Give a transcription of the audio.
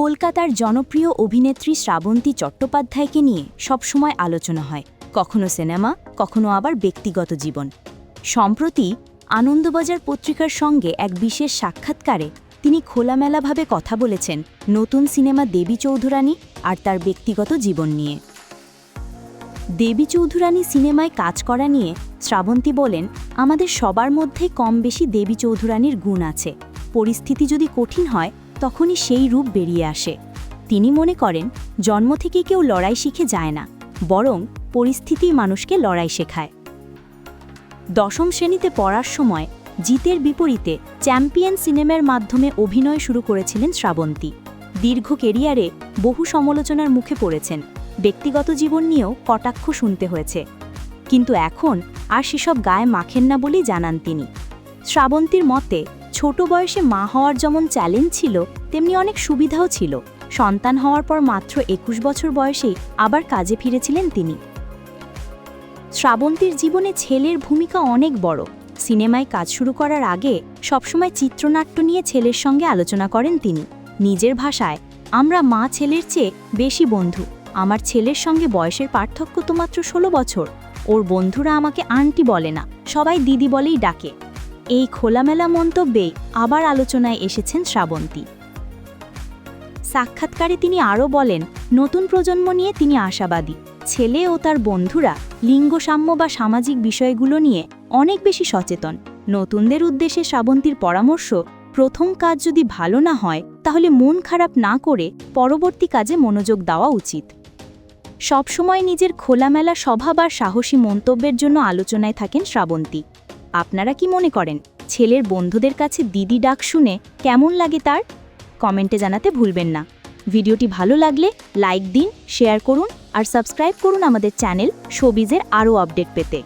কলকাতার জনপ্রিয় অভিনেত্রী শ্রাবন্তী চট্টোপাধ্যায়কে নিয়ে সবসময় আলোচনা হয়, কখনো সিনেমা, কখনো আবার ব্যক্তিগত জীবন। সম্প্রতি আনন্দবাজার পত্রিকার সঙ্গে এক বিশেষ সাক্ষাৎকারে তিনি খোলামেলাভাবে কথা বলেছেন নতুন সিনেমা দেবী চৌধুরানী আর তার ব্যক্তিগত জীবন নিয়ে। দেবী চৌধুরানী সিনেমায় কাজ করা নিয়ে শ্রাবন্তী বলেন, আমাদের সবার মধ্যে কম বেশি দেবী চৌধুরানীর গুণ আছে। পরিস্থিতি যদি কঠিন হয় তখনই সেই রূপ বেরিয়ে আসে। তিনি মনে করেন, জন্ম থেকে কেউ লড়াই শিখে যায় না, বরং পরিস্থিতি মানুষকে লড়াই শেখায়। দশম শ্রেণীতে পড়ার সময় জিতের বিপরীতে চ্যাম্পিয়ন সিনেমার মাধ্যমে অভিনয় শুরু করেছিলেন শ্রাবন্তী। দীর্ঘ কেরিয়ারে বহু সমালোচনার মুখে পড়েছেন, ব্যক্তিগত জীবন নিয়েও কটাক্ষ শুনতে হয়েছে। কিন্তু এখন আর সেসব গায়ে মাখেন না বলেই জানান তিনি। শ্রাবন্তীর মতে ছোট বয়সে মা হওয়ার যেমন চ্যালেঞ্জ ছিল, তেমনি অনেক সুবিধাও ছিল। সন্তান হওয়ার পর মাত্র একুশ বছর বয়সেই আবার কাজে ফিরেছিলেন তিনি। শ্রাবন্তীর জীবনে ছেলের ভূমিকা অনেক বড়। সিনেমায় কাজ শুরু করার আগে সবসময় চিত্রনাট্য নিয়ে ছেলের সঙ্গে আলোচনা করেন তিনি। নিজের ভাষায়, আমরা মা ছেলের চেয়ে বেশি বন্ধু। আমার ছেলের সঙ্গে বয়সের পার্থক্য তো মাত্র ষোলো বছর। ওর বন্ধুরা আমাকে আন্টি বলে না, সবাই দিদি বলেই ডাকে। এই খোলামেলা মন্তব্যে আবার আলোচনায় এসেছেন শ্রাবন্তী। সাক্ষাৎকারে তিনি আরও বলেন, নতুন প্রজন্ম নিয়ে তিনি আশাবাদী। ছেলে ও তার বন্ধুরা লিঙ্গসাম্য বা সামাজিক বিষয়গুলো নিয়ে অনেক বেশি সচেতন। নতুনদের উদ্দেশ্যে শ্রাবন্তীর পরামর্শ, প্রথম কাজ যদি ভালো না হয়, তাহলে মন খারাপ না করে পরবর্তী কাজে মনোযোগ দেওয়া উচিত। সবসময় নিজের খোলামেলা স্বভাব আর সাহসী মন্তব্যের জন্য আলোচনায় থাকেন শ্রাবন্তী। আপনারা কি মনে করেন, ছেলের বন্ধুদের কাছে দিদি ডাক শুনে কেমন লাগে তার? কমেন্টে জানাতে ভুলবেন না। ভিডিওটি ভালো লাগলে লাইক দিন, শেয়ার করুন আর সাবস্ক্রাইব করুন আমাদের চ্যানেল শোবিজের আরও আপডেট পেতে।